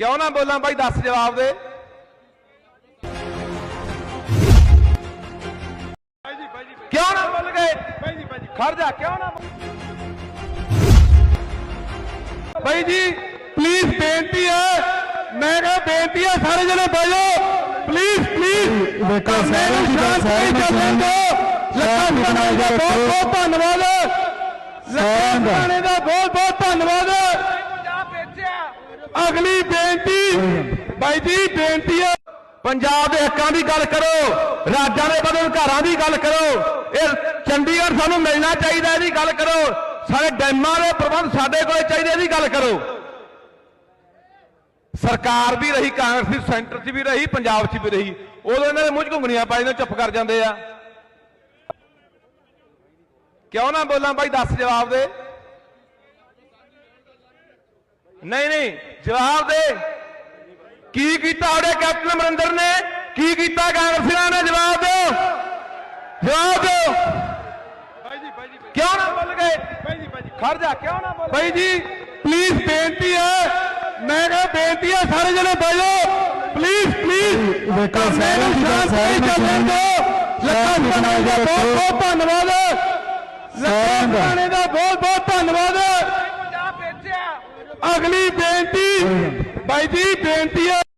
ਕਿਉਂ ਨਾ ਬੋਲਾਂ ਬਾਈ? ਦੱਸ ਜਵਾਬ ਦੇ। ਕਿਉਂ ਨਾ ਬੋਲ ਗਏ? ਖੜ ਜਾ ਕਿਉਂ ਨਾ ਬਾਈ ਜੀ ਪਲੀਜ਼ ਬੇਨਤੀ ਹੈ। ਮੈਂ ਕਹਾਂ ਬੇਨਤੀ ਹੈ ਸਾਰੇ ਜਣੇ ਬੈਠੋ ਪਲੀਜ਼ ਪਲੀਜ਼ ਦੇਖੋ ਸਾਰੇ ਦੀ ਗੱਲ ਸਾਰੇ ਸੁਣਨ ਦਿਓ। ਲੱਖਾਂ ਦੀ ਦਾ ਬਹੁਤ ਬਹੁਤ ਧੰਨਵਾਦ। ਲੱਖਾਂ ਦਾ। ਦਾ ਬਹੁਤ ਬਹੁਤ ਧੰਨਵਾਦ। ਅਗਲੀ ਬੇਨਤੀ, ਬਾਈ ਜੀ, ਬੇਨਤੀ ਹੈ, ਪੰਜਾਬ ਦੇ ਹੱਕਾਂ ਦੀ ਗੱਲ ਕਰੋ, ਰਾਜਾਂ ਦੇ ਬਦਲ ਘਰਾਂ ਦੀ ਗੱਲ ਕਰੋ, ਇਹ ਚੰਡੀਗੜ੍ਹ ਸਾਨੂੰ ਮਿਲਣਾ ਚਾਹੀਦਾ, ਇਹਦੀ ਗੱਲ ਕਰੋ ਸਾਡੇ ਡੈਮਾਂ ਦੇ ਪ੍ਰਬੰਧ ਸਾਡੇ ਕੋਲੇ ਚਾਹੀਦੇ, ਇਹਦੀ ਗੱਲ ਕਰੋ। ਸਰਕਾਰ ਵੀ ਰਹੀ, ਕਾਂਗਰਸ ਦੀ ਸੈਂਟਰ 'ਚ ਵੀ ਰਹੀ, ਪੰਜਾਬ 'ਚ ਵੀ ਰਹੀ, ਉਦੋਂ ਇਹਨਾਂ ਦੇ ਮੂੰਹ 'ਚ ਘੁੰਗਣੀਆਂ ਪਾਈ ਨੇ ਚੁੱਪ ਕਰ ਜਾਂਦੇ ਆ। ਕਿਉਂ ਨਾ ਬੋਲਾਂ ਬਾਈ, ਦੱਸ ਜਵਾਬ ਦੇ। ਨਹੀਂ ਨਹੀਂ ਜਵਾਬ ਦੇ। ਕੀ ਕੀਤਾ ਉਹਦੇ ਕੈਪਟਨ ਅਮਰਿੰਦਰ ਨੇ? ਕੀ ਕੀਤਾ ਕਾਂਗਰਸੀਆਂ ਨੇ? ਜਵਾਬ ਦਿਓ। ਜਵਾਬ ਦਿਓ। ਕਿਉਂ ਨਾ ਬੋਲ ਗਏ? ਖੜ ਜਾ ਕਿਉਂ ਨਾ ਬੋਲ ਬਾਈ ਜੀ ਪਲੀਜ਼ ਬੇਨਤੀ ਹੈ। ਮੈਂ ਕਹਾਂ ਬੇਨਤੀ ਹੈ ਸਾਰੇ ਜਣੇ ਬੈਠੋ ਪਲੀਜ਼ ਪਲੀਜ਼ ਦੇਖੋ ਸਾਰੇ ਦੀ ਗੱਲ ਸਾਰੇ ਸੁਣਨ ਦਿਓ। ਲੱਖਾਂ ਦੀ ਬਹੁਤ ਬਹੁਤ ਧੰਨਵਾਦ। ਲੱਖਾਂ ਦਾ ਬਹੁਤ ਬਹੁਤ ਧੰਨਵਾਦ। ਅਗਲੀ ਬੇਨਤੀ ਬਾਈ ਜੀ ਬੇਨਤੀ ਹੈ